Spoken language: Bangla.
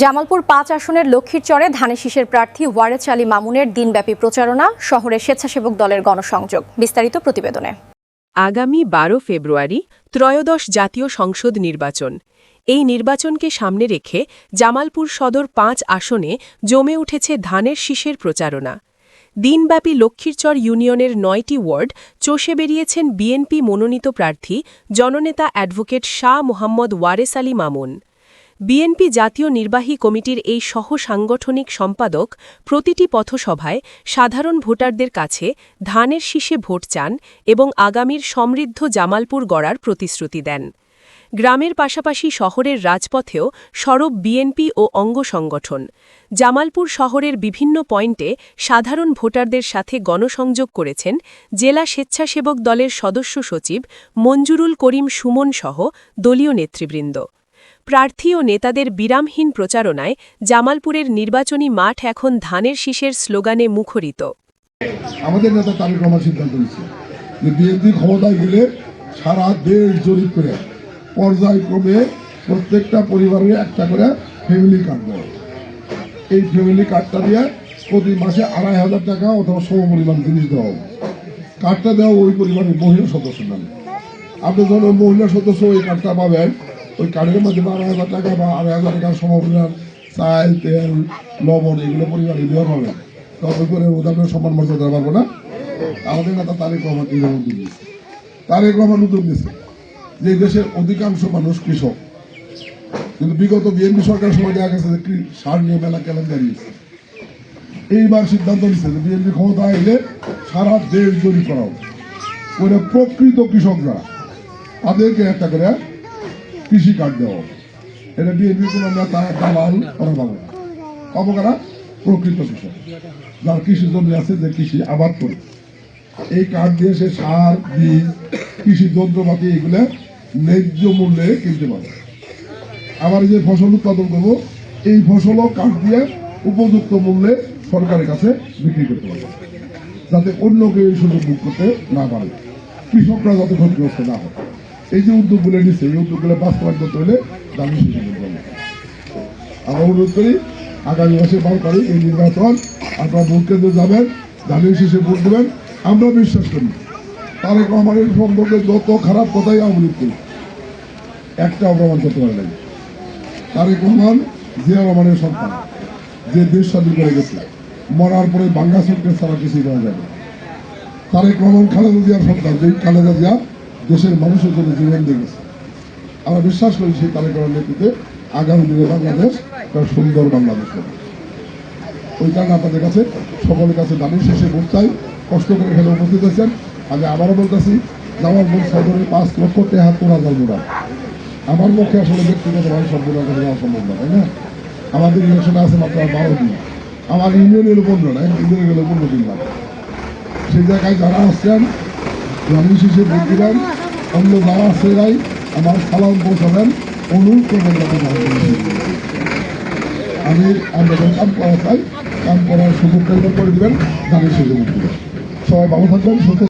জামালপুর পাঁচ আসনের লক্ষ্মীর চরে ধানের শীষের প্রার্থী ওয়ারেস আলী মামুনের দিনব্যাপী প্রচারণা শহরে স্বেচ্ছাসেবক দলের গণসংযোগ। বিস্তারিত প্রতিবেদনে। আগামী বারো ফেব্রুয়ারি ত্রয়োদশ জাতীয় সংসদ নির্বাচন। এই নির্বাচনকে সামনে রেখে জামালপুর সদর পাঁচ আসনে জমে উঠেছে ধানের শীষের প্রচারণা। দিনব্যাপী লক্ষ্মীরচর ইউনিয়নের নয়টি ওয়ার্ড চষে বেরিয়েছেন বিএনপি মনোনীত প্রার্থী, জননেতা অ্যাডভোকেট শাহ মোহাম্মদ ওয়ারেস আলী মামুন। বিএনপি জাতীয় নির্বাহী কমিটির এই সহ সাংগঠনিক সম্পাদক প্রতিটি পথসভায় সাধারণ ভোটারদের কাছে ধানের শীষে ভোট চান এবং আগামীর সমৃদ্ধ জামালপুর গড়ার প্রতিশ্রুতি দেন। গ্রামের পাশাপাশি শহরের রাজপথেও সরব বিএনপি ও অঙ্গ সংগঠন। জামালপুর শহরের বিভিন্ন পয়েন্টে সাধারণ ভোটারদের সাথে গণসংযোগ করেছেন জেলা স্বেচ্ছাসেবক দলের সদস্য সচিব মঞ্জুরুল করিম সুমন সহ দলীয় নেতৃবৃন্দ। প্রার্থী ও নেতাদের বিরামহীন প্রচারণায় জামালপুরের নির্বাচনী মাঠ এখন ধানের শীষের স্লোগানে মুখরিত। আমাদের নেতা তারেক রহমান সিদ্ধান্ত নিচ্ছে যে বিএনপি ক্ষমতায় গেলে সারা দেশ জরিপ করে পর্যায়ক্রমে প্রত্যেকটা পরিবারে একটা করে ফ্যামিলি কার্ড দেয় এই ফ্যামিলি কার্ডটা দিয়ে প্রতি মাসে আড়াই হাজার টাকা অথবা সম পরিমাণ জিনিস দেওয়া হবে। কার্ডটা দেওয়া ওই পরিবারের মহিলা সদস্য নামে। আপনি যখন মহিলা সদস্য ওই কার্ডটা পাবেন ওই কার্ডের মধ্যে আড়াই হাজার টাকা বা আড়াই হাজার টাকার সমপরিমাণ চাল, তেল, লবণ এগুলো পরিমাণে দেওয়া হবে। তবে করে ওদের সম্মান মর্যাদা পারব না। আমাদের নেতা তারেক রহমান এই উদ্যোগ নিয়েছে তারেক রহমান উদ্যোগ নিয়েছে যে দেশের অধিকাংশ মানুষ কৃষক। কিন্তু বিগত বিএনপি সরকার সময় দেখা গেছে যে সার নিয়ে মেলা কেলেঙ্কারি। এইবার সিদ্ধান্ত নিচ্ছে যে বিএনপি ক্ষমতা এলে সারা দেশ জরিপ করা হবে। প্রকৃত কৃষকরা। তাদেরকে একটা করে কৃষি কার্ড দেওয়া এটা বিএনপি কোনো নেতা, দালাল করা পাবে না। কারা প্রকৃত কৃষক। যার কৃষি জমি আছে, যে কৃষি আবাদ করে। এই কার্ড দিয়ে সে সার, বীজ, কৃষি যন্ত্রপাতি এগুলো ন্যায্য মূল্যে কিনতে পারে। আবার যে ফসল উৎপাদন করব, এই ফসলও কার্ড দিয়ে উপযুক্ত মূল্যে সরকারের কাছে বিক্রি করতে পারবে। যাতে অন্য কেউ এই সুযোগ করতে না পারে। কৃষকরা যাতে ক্ষতিগ্রস্ত না হয়। এই যে উদ্যোগগুলো নিচ্ছে এই উদ্যোগগুলো বাস্তবায়ন করতে হলে দামি আমরা অনুরোধ করি, আগামী মাসে বারো তারিখ এই নির্বাচন আপনারা ভোট কেন্দ্রে যাবেন ধানের শীষে ভোট দেবেন। আমরা বিশ্বাস করি, তারেক রহমানের সম্পর্কে যত খারাপ কথাই আওয়ামী করি একটা অপমান করতে পারে নাই। তারেক রহমান, জিয়া রহমানের সন্তান, যে দেশ স্বাধীন করে গেছে, মরার পরে বাংলা সরকার ছাড়া কিছুই দেওয়া যাবে। তারেক রহমান, খালেদা জিয়ার সন্তান যে খালেদা জিয়া দেশের মানুষের জন্য জীবন দিয়ে গেছে। আমরা বিশ্বাস করি সেই তারেক নেতৃত্বে আগামী দিনে বাংলাদেশ একটা সুন্দর বাংলাদেশ হবে। ওই কারণে আপনাদের কাছে, সকলের কাছে দামি শেষে চাই, কষ্ট করে এখানে উপস্থিত হয়েছেন। আমি আবারও বলতেছি, জামাল ভোট সদরে পাঁচ লক্ষ তোলা যাবে না আমার পক্ষে আসলে ব্যক্তিগতভাবে সম্পূর্ণ করে দেওয়া সম্ভব না, তাই না? আমাদের ইলেকশনে আছে মাত্র বারো দিন। আমার ইউনিয়ন এলো পনেরো না ইউনিয়ন গেলে পনেরো দিন সেই জায়গায় যারা আসছেন শিশু ভোট দিবেন অন্য যারা সেরাই, আমার সালাম পৌঁছাবেন। অনুরোধ করবেন যাতে আমি আপনাদের কাম করা চাই, কাম করার সুযোগ করে দিবেন, দানের সুযোগ সবাই ভালো থাকবেন, সুস্থ